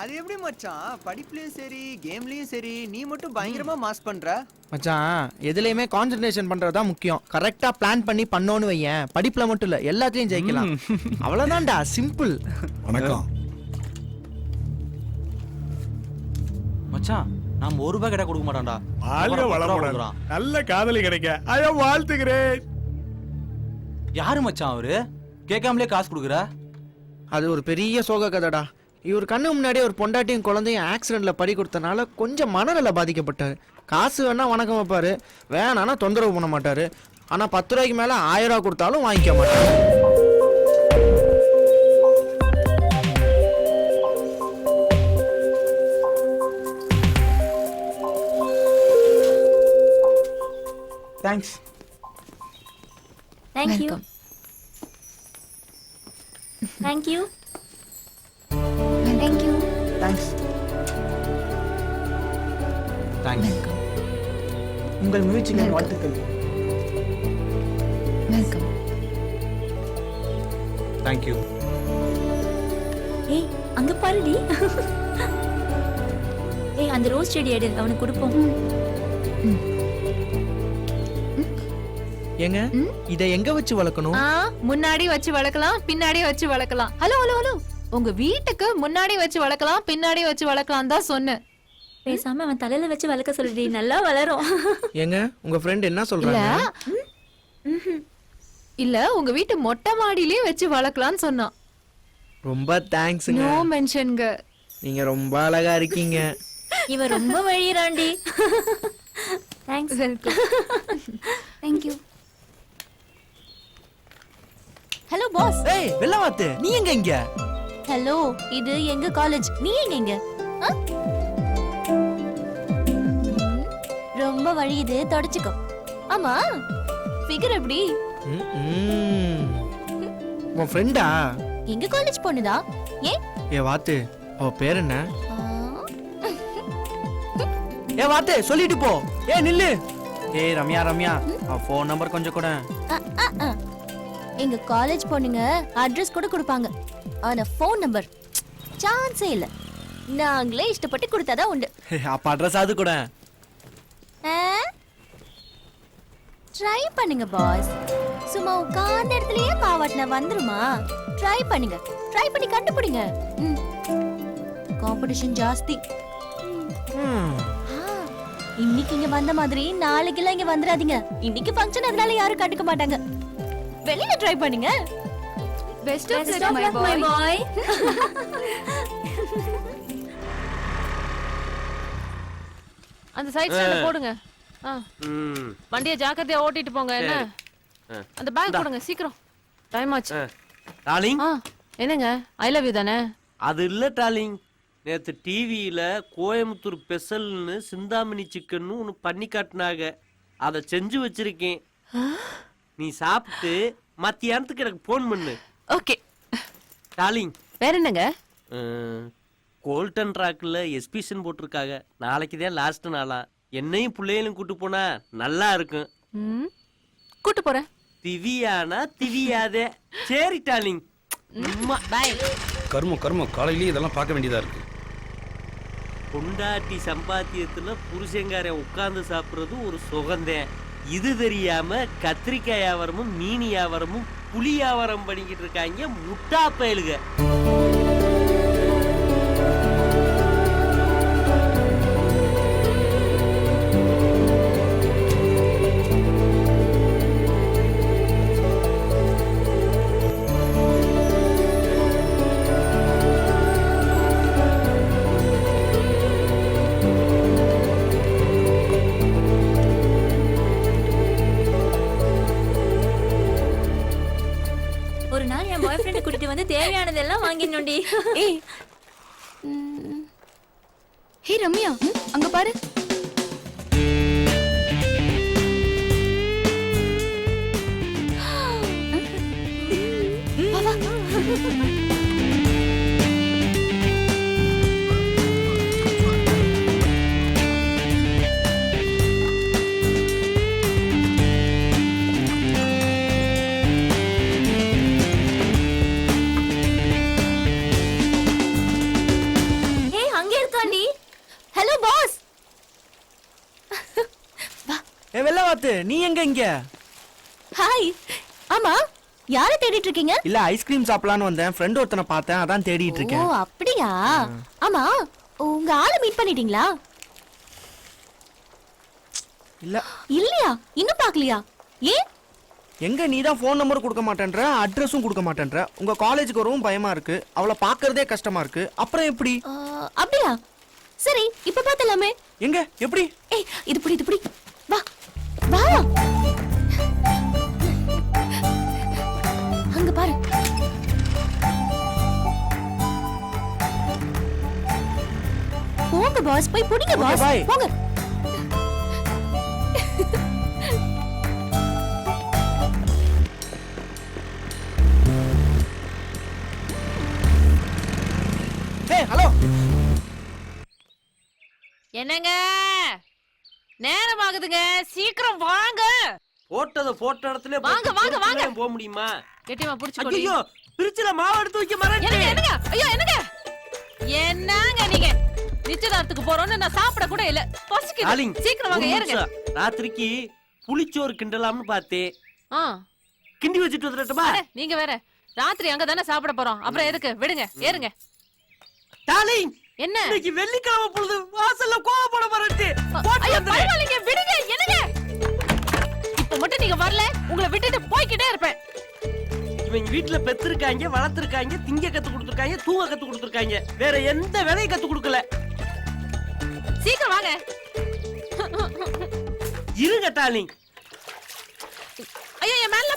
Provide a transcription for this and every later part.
அது எப்படி மச்சான்? படிப்புலயும் சரி கேம்லயும் சரி நீ மட்டும் பயங்கரமா மாஸ் பண்ற? மச்சான் எதுலயுமே கான்சென்ட்ரேஷன் பண்றதா முக்கியம். கரெக்டா பிளான் பண்ணி பண்ணோன்னு வையேன். படிப்புல மட்டும் இல்ல எல்லாத்தையும் ஜெயிக்கலாம். அவ்வளவுதான்டா சிம்பிள் வணக்கம். மச்சான் நாம ஒரு ரூபாய் கேட்டா கொடுக்க மாட்டான்டா. வாழ்க வளமுடன். நல்ல காதலி கிடைக்க. ஐயா வாழ்த்துகிறேன். யாரு மச்சான் அவரு? கேட்காமலே காசு கொடுக்குற? அது ஒரு பெரிய சோக கதைடா. இவர் கண்ணு முன்னாடியே ஒரு பொண்டாட்டியும் குழந்தையும் ஆக்சிடென்ட்ல பறி கொடுத்தனால கொஞ்சம் மனநல பாதிக்கப்பட்டாரு. காசு வேணா வணக்கம் வைப்பாரு. வேணானா தொந்தரவு பண்ண மாட்டாரு. ஆனா பத்து ரூபாய்க்கு மேல ஆயிரம் ரூபாய் கொடுத்தாலும் வாங்கிக்க மாட்டாரு. Thanks thank you thank you thank you thanks thanks உங்கள் முயற்சிக்கு என் வாழ்த்துக்கள். வெல்கம் தேங்க்யூ ஏய் அங்க பாருடி. ஏய் அந்த ரோஸ் செடி எடு அவனுக்கு கொடுப்போம். ஏங்க இதை எங்க வச்சு வளர்க்கணும்? ஆ முன்னாடி வச்சு வளர்க்கலாம் பின்னாடி வச்சு வளர்க்கலாம். Hello hello hello. உங்க வீட்டுக்கு முன்னாடி வச்சு வளர்க்கலாம் பின்னாடி வச்சு வளர்க்கலாம் தான் சொன்னேன். பேசாம அவன் தலையில வச்சு வளர்க்க சொல்லுடி நல்லா வளரும். ஏங்க உங்க ஃப்ரெண்ட் என்ன சொல்றாங்க? இல்ல. உங்க வீட்டு மொட்டை மாடியிலயே வச்சு வளர்க்கலாம்னு சொன்னான். ரொம்ப தேங்க்ஸுங்க நோ மென்ஷன்ங்க நீங்க ரொம்ப அழகா இருக்கீங்க. இவன் ரொம்ப வழியிறாண்டி thanks welcome thank you hello boss ஏய் வெள்ளவாத்து நீ எங்க இங்க? ஹலோ இது எங்க காலேஜ் நீ எங்க? ம், ரொம்ப வழியுது தொடச்சுக்கோ. ஆமா ஃபிகர் எப்படி. உன் ஃப்ரெண்டா எங்க காலேஜ் பொண்ணுதா? ஏன்? ஏ வாத்து. அவ பேர் என்ன? ஏ வாத்து சொல்லிட்டு போ. ஏ நில்லு. ஏய் ரம்யா ரம்யா அவ ஃபோன் நம்பர் கொஞ்சம் கூட. எங்க காலேஜ் பொண்ணுங்க அட்ரஸ் கூட கொடுப்பாங்க. ஆனா ஃபோன் நம்பர் சான்ஸே இல்ல. நாங்களே இஷ்டப்பட்டு கொடுத்தாதான் உண்டு. அப்ப அட்ரஸ் அது கூட. ட்ரை பண்ணுங்க பாஸ் சும்மா உட்கார்ந்த இடத்துலயே பாவாட்டின வந்துருமா? ட்ரை பண்ணுங்க. ட்ரை பண்ணி கண்டுபிடிங்க. காம்படிஷன் ஜாஸ்தி. இன்னைக்கு இங்க வந்த மாதிரி நாளைக்கெல்லாம் இங்க வந்துடாதீங்க. இன்னைக்கு ஃபங்க்ஷன் அதனால யாரும் கண்டுக்க மாட்டாங்க. வெளியில ட்ரை பண்ணுங்க. Best of of my boy. அந்த சைடு ஸ்டாண்ட் போடுங்க. ஆ. வண்டியை ஜாக்கிரதையா ஓட்டிட்டு போங்க என்ன? அந்த பேக் போடுங்க சீக்கிரம். டைம் ஆச்சு. டார்லிங் என்னங்க? ஐ லவ் யூ தானே? அது இல்ல டார்லிங் நேத்து டிவியில கோயம்புத்தூர் ஸ்பெஷல்னு சிந்தாமணி சிக்கன்னு ஒன்று பண்ணி காட்டினாங்க. அதை செஞ்சு வச்சிருக்கேன். நீ சாப்பிட்டு மத்தியானத்துக்கு எனக்கு ஃபோன் பண்ணு. ஓகே. டார்லிங். வேற என்னங்க? கோல்டன் ராக்கில் எஸ்பிஷன் போட்டிருக்காங்க. நாளைக்கு தான் லாஸ்ட் நாளா. என்னையும் பிள்ளைகளும் கூட்டு போனா நல்லா இருக்கும். ம். கூட்டு போறேன். திவியானா திவியாதே. சரி டார்லிங். பாய் கர்மம் கர்மம் காலையிலேயே இதெல்லாம் பார்க்க வேண்டியதா இருக்கு. பொண்டாட்டி சம்பாத்தியத்துல புருஷங்காரன் உட்கார்ந்து சாப்பிடுறது ஒரு சுகந்தேன் இது தெரியாம கத்திரிக்காய் வியாபாரமும் மீன் வியாபாரமும் புளியாவரம் பண்ணிக்கிட்டு இருக்காங்க முட்டா பயலுக ஒரு நாள் என் பாய் ஃப்ரெண்ட் கூட்டிட்டு வந்து தேவையானதெல்லாம் வாங்கிடணும்டி. ஏய். ஹே ரம்யா அங்க பாரு. ஹலோ பாஸ் ஏ வெள்ளவாத்து நீ எங்க இங்க? ஹாய் ஆமா யாரை தேடிட்டு இருக்கீங்க? இல்ல ஐஸ்கிரீம் சாப்பிடலான்னு வந்தேன். ஃப்ரெண்ட் ஒருத்தனை பார்த்தேன் அதான் தேடிட்டு ஓ இருக்கேன். அப்படியா? ஆமா உங்க ஆளை மீட் பண்ணிட்டீங்களா? இல்ல. இல்லையா? இன்னும் பார்க்கலையா? ஏன்? எங்க நீ தான் ஃபோன் நம்பர் கொடுக்க மாட்டேன்ற அட்ரஸும் கொடுக்க மாட்டேன்ற. உங்க காலேஜுக்கு வரவும் பயமா இருக்கு. அவளை பார்க்கறதே கஷ்டமா இருக்கு. அப்புறம் எப்படி? ஆ, அப்படியா? சரி இப்ப பார்த்தலாமே எங்க? எப்படி? ஏய் இது புடி இது புடி. வா வா அங்க பாரு. போங்க பாஸ் போய் புடிங்க Okay, பாஸ் bye. போங்க. ஏய் ஹலோ என்னங்க? நேரம் ஆகுதுங்க சீக்கிரம் வாங்க. போட்டத போட்ட இடத்துல வாங்க, வாங்க, வாங்க. போக முடியுமா? கெட்டிமா புடிச்சு ஐயோ பிரிச்சுல மாவு எடுத்து வைக்க மறந்துட்டேன். என்னங்க ஐயோ என்னங்க? என்னங்க நீங்க? நிச்சயதார்த்தத்துக்கு போறோம்னு நான் சாப்பிட கூட இல்ல. பசிக்குது. சீக்கிரம் வாங்க ஏறுங்க. ராத்திரிக்கு புளிச்சோறு கிண்டலாம்னு பார்த்தேன். ஆ. கிண்டி வச்சுட்டு வந்துடட்டுமா? அட, நீங்க வேற. ராத்திரி அங்க தானே சாப்பிட போறோம். அப்புறம் எதுக்கு? விடுங்க ஏறுங்க. டார்லிங்! என்ன? இன்னைக்கு வெள்ளிக்கிழமை பொழுது வாசல்ல கோவப்பட வந்துடு. பரவாயில்லைங்க விடுங்க என்னங்க இப்ப மட்டும் நீங்க வரல உங்களை விட்டுட்டு போய்க்கிட்டே இருப்பேன். இவங்க வீட்டுல பெத்திருக்காங்க வளர்த்திருக்காங்க திங்க கத்து கொடுத்துருக்காங்க தூங்க கத்து கொடுத்துருக்காங்க. வேற எந்த வேலையும் கத்து கொடுக்கல. சீக்கிரம் வாங்க. இருங்க டார்லிங் ஐயோ என் மேல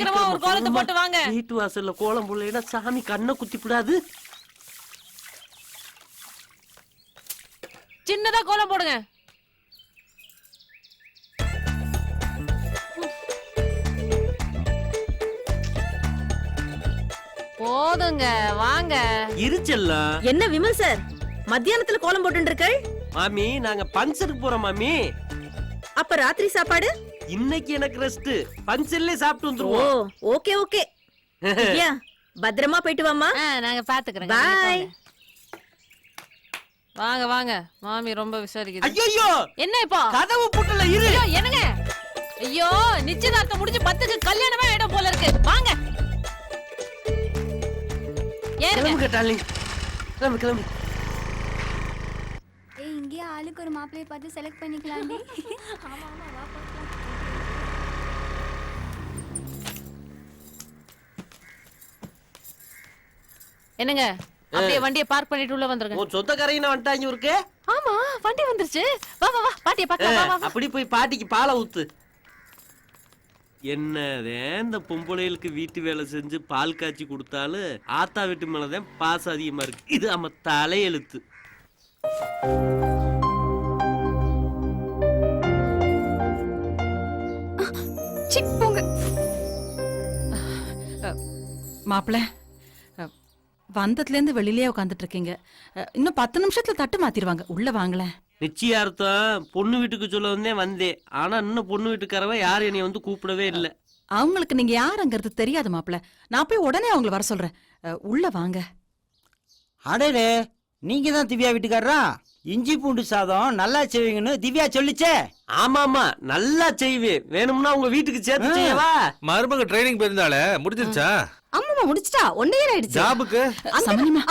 சீக்கிரமா ஒரு கோலத்தை போட்டு வாங்க. வீட்டு வாசல்ல கோலம் போடலைன்னா சாமி கண்ணை குத்தி விடாது. சின்னதா கோலம் போடுங்க. போதுங்க வாங்க. இருச்செல்லாம் என்ன விமல் சார் மத்தியானத்துல கோலம் போட்டு மாமி நாங்க பங்கனுக்கு போறோம் மாமி. அப்ப ராத்திரி சாப்பாடு? இன்னைக்கு எனக்கு ரெஸ்ட் பங்கன்ல சாப்பிட்டு ஓ வந்துருவோம் ஓகே ஓகே. திவ்யா பத்திரமா போயிட்டு வாமா ஆ, நாங்க பாத்துக்கிறோம் Bye. வாங்க வாங்க. மாமி ரொம்ப விசாரிக்குது. ஐயோ என்ன இப்போ? கதவு புட்டல இரு. ஐயோ என்னங்க? ஐயோ நிச்சயதார்த்தம் முடிஞ்சு பத்துக்கு கல்யாணமே ஆயிடும் போல இருக்கு. வாங்க. ஏறுங்க. கிளம்புங்க டார்லிங் கிளம்பு கிளம்பு. ஏய் இங்கே ஆளுக்கு ஒரு மாப்பிளைய பார்த்து செலக்ட் பண்ணிக்கலாம்டி. என்னங்க? அப்படியே வண்டியை பார்க் பண்ணிட்டு உள்ள வந்துருங்க. உன் சொந்தக்காரையும் வந்துட்டாங்க இருக்கு. ஆமா வண்டி வந்துருச்சு. வா வா வா பாட்டிய பார்க்கலாம். வா, வா வா. அப்படி போய் பாட்டிக்கு பாலை ஊத்து. என்னதான் இந்த பொம்பளைகளுக்கு வீட்டு வேலை செஞ்சு பால் காய்ச்சி கொடுத்தாலும் ஆத்தா வீட்டு மேலதான் பாசம் அதிகமா இருக்கு. இது நம்ம தலையெழுத்து. மாப்பிள்ள. வந்ததுல இருந்து வெளியிலே உட்காந்துட்டு இருக்கீங்க அஹ், இன்னும் பத்து நிமிஷத்துல தட்டு மாத்திருவாங்க. உள்ள வாங்களேன் நிச்சயார்த்தம் பொண்ணு வீட்டுக்கு சொல்ல வந்தே. வந்தேன் ஆனா இன்னும் பொண்ணு வீட்டுக்காரவ யாரும் என்னைய வந்து கூப்பிடவே இல்லை. அவங்களுக்கு நீங்க யாருங்கிறது தெரியாது மாப்பிள்ள நான் போய் உடனே அவங்கள வர சொல்றேன். அஹ், உள்ள வாங்க. அடடே நீங்க தான் திவ்யா வீட்டுக்காரரா? இஞ்சி பூண்டு சாதம் நல்லா செய்வீங்கன்னு திவ்யா சொல்லிச்சே. ஆமா ஆமா நல்லா செய்வேன் வேணும்னா உங்க வீட்டுக்கு சேர்த்து செய்யவா? மருமக ட்ரைனிங் போயிருந்தாலே முடிஞ்சிருச்சா? ஆமாமா முடிச்சிட்டா? ஒன் இயர் ஆயிடுச்சு. ஜாபுக்கு சமனிமா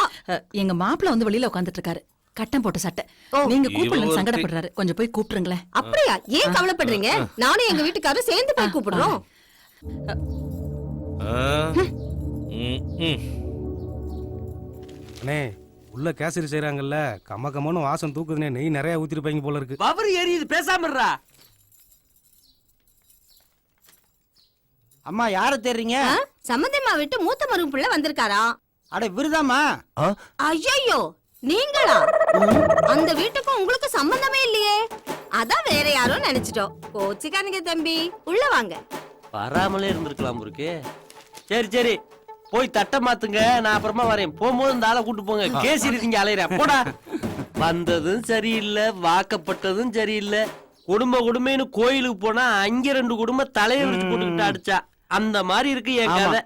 எங்க மாப்பிள்ள வந்து வெளியில உட்காந்துட்டு இருக்காரு கட்டம் போட்ட சட்டை. நீங்க ஒருத்தி. சங்கடப்படுறாரு. கொஞ்சம் போய் கூப்பிட்டுருங்களேன். அப்படியா? ஏன் கவலைப்படுறீங்க? நானும் எங்க வீட்டுக்காரரும் சேர்ந்து போய் கூப்பிடுறோம். அண்ணே உள்ள கேசரி செய்றாங்கல்ல. கம்ம கம்மன்னு வாசம் தூக்குதுனே நெய் நிறைய ஊத்திருப்பாங்க போல இருக்கு. பவர் எரியுது பேசாம அம்மா யார தேடுறீங்க? சம்பந்தமா விட்டு மூத்த மரும பிள்ளை வந்திருக்காரா? அட விருதாமா ஐயோ நீங்களா? அந்த வீட்டுக்கும் உங்களுக்கு சம்பந்தமே இல்லையே. அதான் வேற யாரோ நினைச்சிட்டோம். கோச்சிக்கானுங்க தம்பி. உள்ள வாங்க. வராமலே இருந்திருக்கலாம் இருக்கு சரி சரி. போய் தட்டை மாத்துங்க. நான் அப்புறமா வரேன். போகும்போது இந்த ஆளை கூட்டு போங்க. கேசி நீங்க அலையிறேன். போடா. வந்ததும் சரியில்லை. வாக்கப்பட்டதும் சரியில்லை. குடும்ப குடும்பம்னு கோயிலுக்கு போனா அங்க ரெண்டு குடும்பம் தலையை விரிச்சு போட்டுக்கிட்டு அடிச்சா. அந்த மாதிரி இருக்கு என் கதை.